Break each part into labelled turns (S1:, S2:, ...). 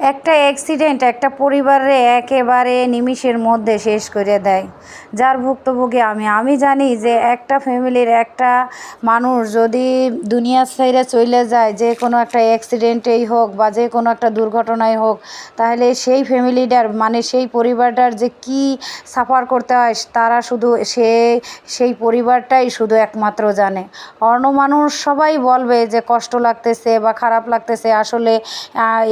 S1: একটা অ্যাক্সিডেন্ট একটা পরিবারে একেবারে নিমিষের মধ্যে শেষ করে দেয়। যার ভুক্তভোগী আমি। আমি জানি যে একটা ফ্যামিলির একটা মানুষ যদি দুনিয়া ছেড়ে চলে যায়, যে কোনো একটা অ্যাক্সিডেন্টেই হোক বা যে কোনো একটা দুর্ঘটনায় হোক, তাহলে সেই ফ্যামিলিটার মানে সেই পরিবারটার যে কী সাফার করতে হয়, তারা শুধু সে, সেই পরিবারটাই শুধু একমাত্র জানে। অন্য মানুষ সবাই বলবে যে কষ্ট লাগতেছে বা খারাপ লাগতেছে, আসলে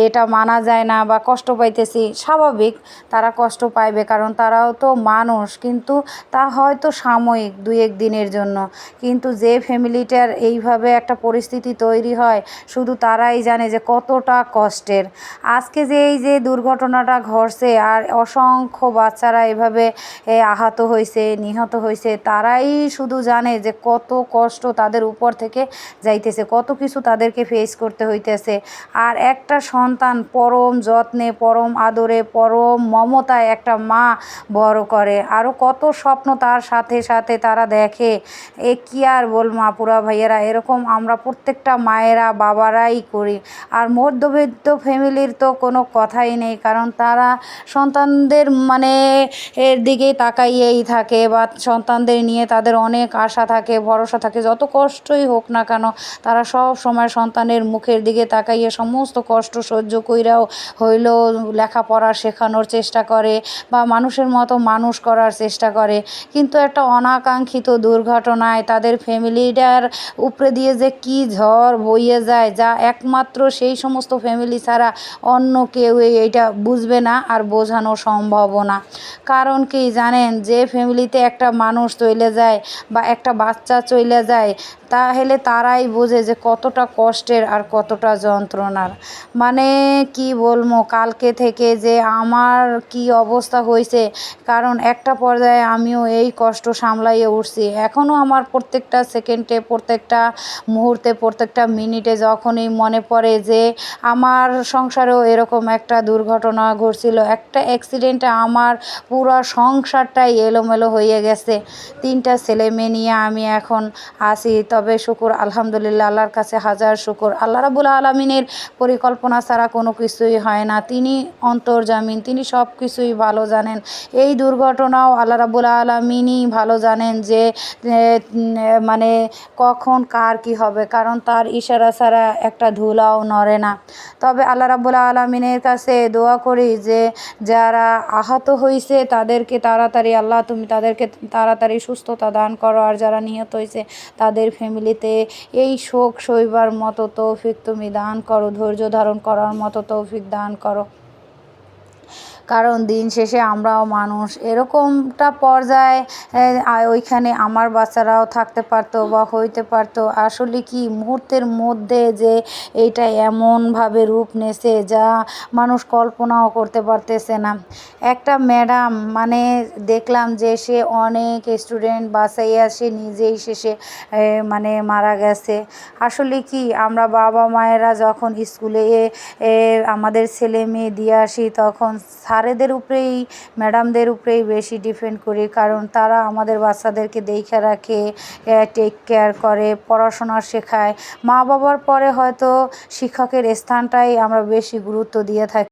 S1: এটা মানা যায় না বা কষ্ট পাইতেছি, স্বাভাবিক তারা কষ্ট পাইবে কারণ তারাও তো মানুষ। কিন্তু তা হয়তো সাময়িক, দুই এক দিনের জন্য। কিন্তু যে ফ্যামিলিটার এইভাবে একটা পরিস্থিতি তৈরি হয়, শুধু তারাই জানে যে কতটা কষ্টের। আজকে যে এই যে দুর্ঘটনাটা ঘটছে আর অসংখ্য বাচ্চারা এভাবে আহত হয়েছে নিহত হয়েছে তারাই শুধু জানে যে কত কষ্ট তাদের উপর থেকে যাইতেছে, কত কিছু তাদেরকে ফেস করতে হইতেছে। আর একটা সন্তান পরম যত্নে, পরম আদরে, পরম মমতায় একটা মা বড় করে। আরও কত স্বপ্ন তার সাথে সাথে তারা দেখে। এ কি আর বল মা পুরা ভাইয়েরা, এরকম আমরা প্রত্যেকটা মায়েরা, বাবারাই করি। আর মধ্যবিত্ত ফ্যামিলির তো কোনো কথাই নেই, কারণ তারা সন্তানদের মানে এর দিকেই তাকাইয়েই থাকে বা সন্তানদের নিয়ে তাদের অনেক আশা থাকে, ভরসা থাকে, যত কষ্টই হোক না কেন, তারা সব সময় সন্তানের মুখের দিকে তাকাইয়ে সমস্ত কষ্ট সহ্য কইরাও হইলেও লেখাপড়া শেখানোর চেষ্টা করে বা মানুষের মতো মানুষ করার চেষ্টা করে। কিন্তু একটা অনাকাঙ্ক্ষিত দুর্ঘটনায় তাদের ফ্যামিলিটার উপরে দিয়ে যে কি ঝড় বইয়ে যায়, যা একমাত্র সেই সমস্ত ফ্যামিলি ছাড়া অন্য কেউ এইটা বুঝবে না আর বোঝানো সম্ভবও না। কারণ কি জানেন, যে ফ্যামিলিতে একটা মানুষ চলে যায় বা একটা বাচ্চা চলে যায় তাহলে তারাই বোঝে যে কতটা কষ্টের আর কতটা যন্ত্রণার। মানে কি বলব, কালকে থেকে যে আমার কি অবস্থা হয়েছে কারণ একটা পর্যায়ে আমিও এই কষ্ট সামলাইয়ে উঠছি। এখনও আমার প্রত্যেকটা সেকেন্ডে, প্রত্যেকটা মুহূর্তে, প্রত্যেকটা মিনিটে যখনই মনে পড়ে যে আমার সংসারেও এরকম একটা দুর্ঘটনা ঘটছিল, একটা অ্যাক্সিডেন্টে আমার পুরো সংসারটাই এলোমেলো হয়ে গেছে। তিনটা ছেলে মেয়ে নিয়ে আমি এখন আসি তবে শুকুর, আলহামদুলিল্লাহ, আল্লাহর কাছে হাজার শুকুর। আল্লাহ রাবুল আলমিনের পরিকল্পনা ছাড়া কোনো কিছুই হয় না। তিনি অন্তর্জামিন তিনি সব কিছুই ভালো জানেন। এই দুর্ঘটনাও আল্লাহ রাবুল আলমিনই ভালো জানেন যে মানে কখন কার কি হবে, কারণ তার ইশারা ছাড়া একটা ধুলাও নড়ে না। তবে আল্লাহ রাবুল আলমিনের কাছে দোয়া করি যে, যারা আহত হয়েছে তাদেরকে তাড়াতাড়ি, আল্লাহ তুমি তাদেরকে তাড়াতাড়ি সুস্থতা দান করো। আর যারা নিহত হয়েছে তাদের ফ্যামিলিতে এই শোক সইবার মতো তৌফিক তুমি দান করো, ধৈর্য ধারণ করার মতো তৌফিক দান করো। কারণ দিন শেষে আমরাও মানুষ। এরকমটা পর্যায়ে ওইখানে আমার বাচ্চারাও থাকতে পারতো বা হইতে পারতো। আসলে কি মুহূর্তের মধ্যে যে এইটা এমনভাবে রূপ নেছে যা মানুষ কল্পনাও করতে পারতেছে না। একটা ম্যাডাম মানে দেখলাম যে সে অনেক স্টুডেন্ট বাসাইয়া সে নিজেই শেষে মানে মারা গেছে। আসলে কি আমরা বাবা মায়েরা যখন স্কুলে আমাদের ছেলে মেয়ে দিয়ে আসি, তখন স্যারেদের উপরেই, ম্যাডামদের উপরেই বেশি ডিপেন্ড করি। কারণ তারা আমাদের বাচ্চাদেরকে দেখে রাখে টেক কেয়ার করে, পড়াশোনা শেখায়। মা বাবার পরে হয়তো শিক্ষকের স্থানটাই আমরা বেশি গুরুত্ব দিয়ে থাকি।